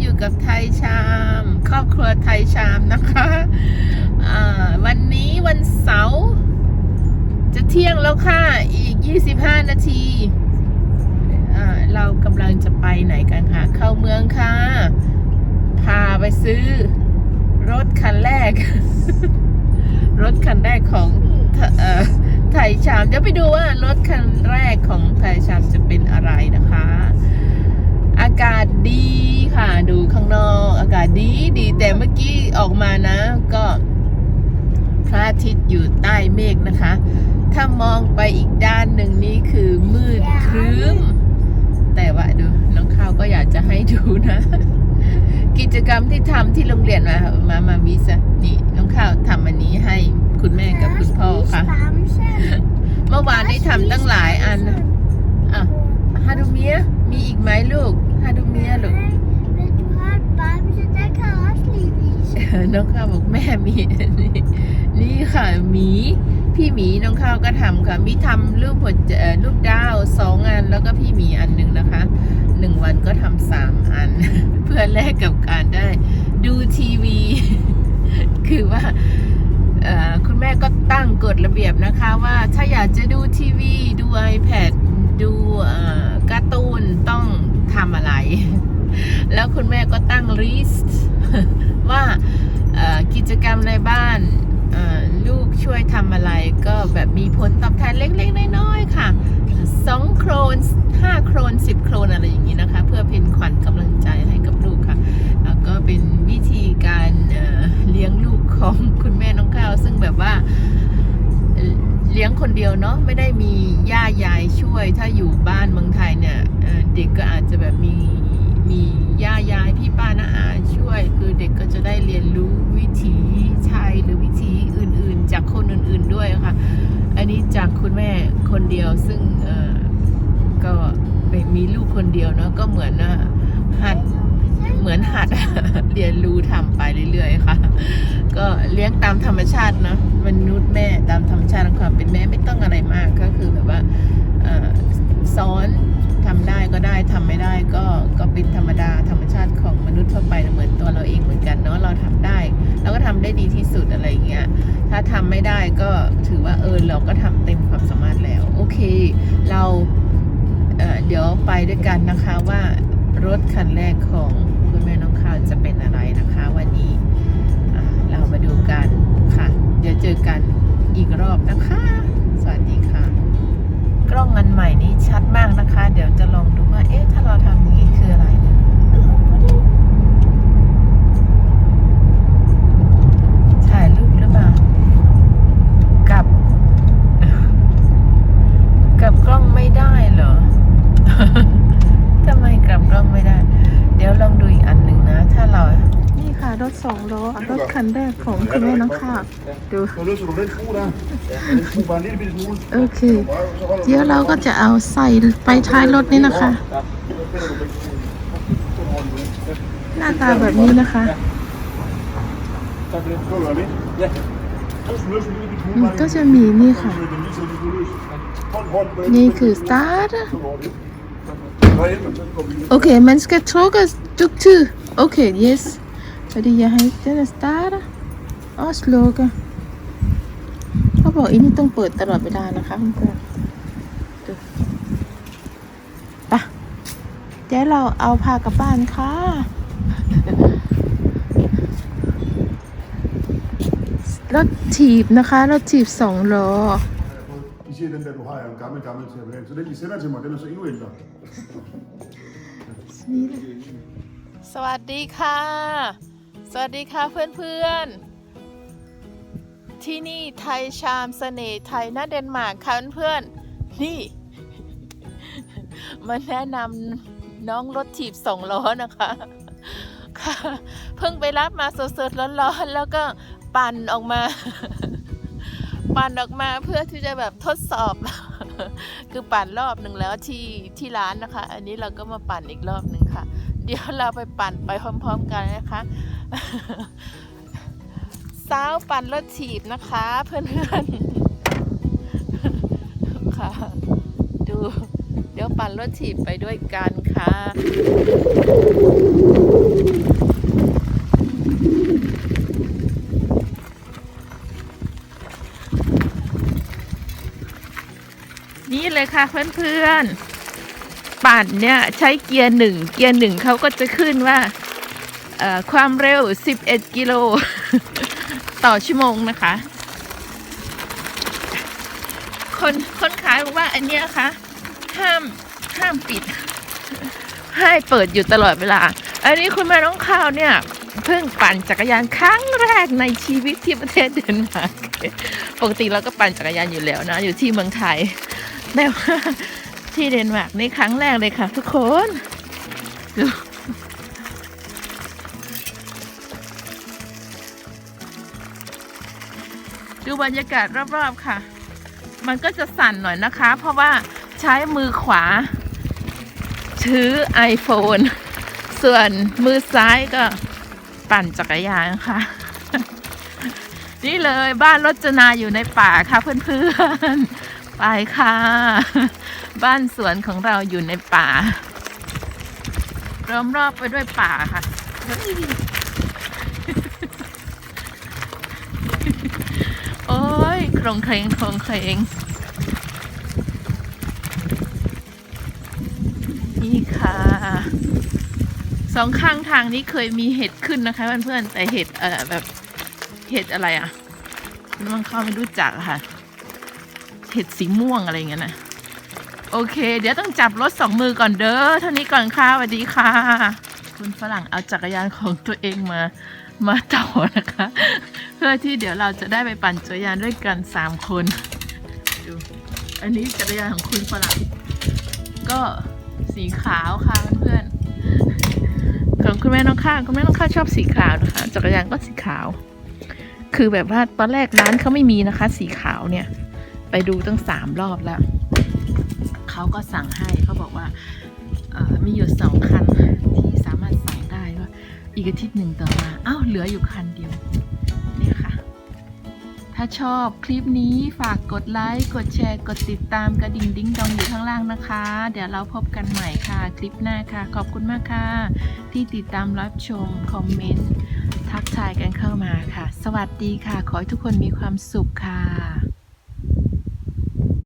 อยู่กับไทยชาม ครอบครัวไทยชามนะคะวันนี้วันเสาร์จะเที่ยงแล้วค่ะ อีก 25 นาทีเรากำลังจะไปไหนกันคะ เข้าเมืองค่ะ พาไปซื้อ รถคันแรก รถคันแรกของไทยชาม เดี๋ยวไปดูว่ารถคันแรกของไทยชามจะเป็นอะไรนะคะ อากาศดีค่ะดูข้างนอกอากาศดีดีแต่เมื่อกี้ออกมานะ ก็พระอาทิตย์อยู่ใต้เมฆนะคะ ถ้ามองไปอีกด้านหนึ่งนี่คือมืดครึ้ม แต่ว่าดูน้องข้าวก็อยากจะให้ดูนะ กิจกรรมที่ทำที่โรงเรียนมามามาวิสะนี่น้องข้าวทำอันนี้ให้คุณแม่กับคุณพ่อค่ะ เมื่อวานนี้ทำตั้งหลายอันนะอะฮาดูเมียมีอีกไหมลูกฮาดูเมียลูก น้องข้าวบอกแม่มีนี่นี่ค่ะหมีพี่หมีน้องข้าวก็ทำค่ะมีทำรูปหัวรูปดาวสองอันแล้วก็พี่หมีอันหนึ่งนะคะหนึ่งวันก็ทำสามอัน เพื่อแลกกับการได้ดูทีวี คือว่า คุณแม่ก็ตั้งกฎระเบียบนะคะว่าถ้าอยากจะดูทีวี ดู iPad ดูการ์ตูนต้องทำอะไร แล้วคุณแม่ก็ตั้งลิสต์ว่ากิจกรรมในบ้านลูกช่วยทำอะไรก็แบบมีผลตอบแทนเล็กๆ น้อยๆ ค่ะ2โครน5โครน10 โครนอะไรอย่างนี้นะคะ เพื่อเป็นขวัญกำลังใจให้กับลูกค่ะ แล้วก็เป็นวิธีการเซึ่งแบบว่าเลี้ยงคนเดียวเนาะไม่ได้มีย่ายายช่วย ถ้าอยู่บ้านเมืองไทยเนี่ยเด็กก็อาจจะแบบมีมีย่ายายพี่ป้าน้าอาช่วย คือเด็กก็จะได้เรียนรู้วิถีไทยหรือวิถีอื่นๆ จากคนอื่นๆด้วยค่ะ อันนี้จากคุณแม่คนเดียวซึ่งก็มีลูกคนเดียวเนาะก็เหมือนนะหัด เหมือนหัดเรียนรู้ทำไปเรื่อยๆค่ะ ก็เลี้ยงตามธรรมชาติเนาะมนุษย์แม่ตามธรรมชาติความเป็นแม่ไม่ต้องอะไรมากก็คือแบบว่าสอนทำได้ก็ได้ทำไม่ได้ก็ก็เป็นธรรมดาธรรมชาติของมนุษย์ทั่วไปเหมือนตัวเราเองเหมือนกันเนาะเราทำได้เราก็ทำได้ดีที่สุดอะไรอย่างเงี้ยถ้าทำไม่ได้ก็ถือว่าเออเราก็ทำเต็มความสามารถแล้ว โอเค เราเเดี๋ยวไปด้วยกันนะคะว่า รถคันแรกของคุณแม่น้องข้าวจะเป็นอะไรนะคะวันนี้อะเรามาดูกันค่ะ เดี๋ยวเจอกันอีกรอบนะคะ สวัสดีค่ะ กล้องอันใหม่นี้ชัดมากนะคะ เดี๋ยวจะลองดูว่า เอ๊ะ ถ้าเราทำอย่างนี้คืออะไรนะถ่ายรูปหรือเปล่า กับ กับกล้องไม่ได้เหรอ ทำไมกลับกล้องไม่ได้ เดี๋ยวลองดูอีกอันหนึ่งนะ ถ้าเรา นี่ค่ะ รถ สองล้อรถคันแรกของคุณแม่น้องข้าดูโอเค เดี๋ยวเราก็จะเอาใส่ไปท้ายรถนี่นะคะ หน้าตาแบบนี้นะคะก็จะมีนี่ค่ะ นี่คือสตาร์ทโอเคมันสกัดโชกัสจุกชื่อโอเค yes พอดีอยากให้เจน start อ๋อ slow กันเขาบอกอีนี่ต้องเปิดตลอดเวลานะคะเพื่อนๆดูปะเดี๋ยวเราเอาพากลับบ้านค่ะ รถถีบนะคะ รถถีบสองล้อ hicieron der, Luha, jo en gammel, gammel til Så den, de sender til mig, den er så endnu ældre. สวัสดีค่ะ สวัสดีค่ะเพื่อนๆ ที่นี่ไทยชามเสน่ห์ไทยนะเดนมาร์กค่ะเพื่อนๆ นี่ มาแนะนำน้องรถถีบสองล้อนะคะค่ะเพิ่งไปรับมาสดๆร้อนๆ แล้วก็ปั่นออกมา ปั่นออกมาเพื่อที่จะแบบทดสอบ คือปั่นรอบหนึ่งแล้วที่ที่ร้านนะคะ อันนี้เราก็มาปั่นอีกรอบหนึ่งค่ะ เดี๋ยวเราไปปั่นไปพร้อม ๆ กันนะคะสาวปั่นรถถีบนะคะ เพื่อนๆค่ะ ดู เดี๋ยวปั่นรถถีบไปด้วยกันค่ะนี่เลยค่ะเพื่อนๆ ปั่นเนี่ยใช้เกียร์หนึ่งเกียร์หนึ่งเขาก็จะขึ้นว่าความเร็ว 11 กิโล ต่อชั่วโมงนะคะ คนคนขายบอกว่าอันเนี้ยค่ะห้ามห้ามปิด ให้เปิดอยู่ตลอดเวลา อันนี้คุณแม่น้องข้าวเนี่ยเพิ่งปั่นจักรยานครั้งแรกในชีวิตที่ประเทศเดนมาร์กปกติเราก็ปั่นจักรยานอยู่แล้วนะ อยู่ที่เมืองไทยแต่ว่า ที่เดนมาร์กนี่ครั้งแรกเลยค่ะทุกคนดูดูบรรยากาศรอบๆค่ะ มันก็จะสั่นหน่อยนะคะ เพราะว่าใช้มือขวา ถือ iPhone ส่วนมือซ้ายก็ปั่นจักรยานค่ะ นี่เลยบ้านรจนาอยู่ในป่าค่ะเพื่อนๆ ไปค่ะ บ้านสวนของเราอยู่ในป่าล้อมรอบไปด้วยป่าค่ะโอ้ยโครงเครงโครงเครงนี่ค่ะ สองข้างทางนี้เคยมีเห็ดขึ้นนะคะเพื่อนๆแต่เห็ดเอ่อแบบเห็ดอะไรอะมันเข้าไม่รู้จักค่ะ เห็ดสีม่วงอะไรอย่างเงี้ยนะโอเค เดี๋ยวต้องจับรถสองมือก่อนเด้อเท่านี้ก่อนค่ะสวัสดีค่ะ คุณฝรั่งเอาจักรยานของตัวเองมามาต่อนะคะ เพื่อที่เดี๋ยวเราจะได้ไปปั่นจักรยานด้วยกันสามคนดูอันนี้จักรยานของคุณฝรั่งก็สีขาวค่ะเพื่อนๆของคุณแม่น้องข้าคุณแม่น้องข้าชอบสีขาวนะคะ จักรยานก็สีขาว คือแบบว่าตอนแรกร้านเขาไม่มีนะคะ สีขาวเนี่ย ไปดูตั้งสามรอบแล้ว เขาก็สั่งให้เขาบอกว่ามีอยู่สองคันที่สามารถสั่งได้ว่าอีกอาทิตย์หนึ่งต่อมาอ้าวเหลืออยู่คันเดียวเนี่ยค่ะ ถ้าชอบคลิปนี้ฝากกดไลค์กดแชร์กดติดตามกระดิ่งดิ้งดองอยู่ข้างล่างนะคะ เดี๋ยวเราพบกันใหม่ค่ะคลิปหน้าค่ะ ขอบคุณมากค่ะ ที่ติดตามรับชมคอมเมนต์ทักทายกันเข้ามาค่ะ สวัสดีค่ะ ขอให้ทุกคนมีความสุขค่ะ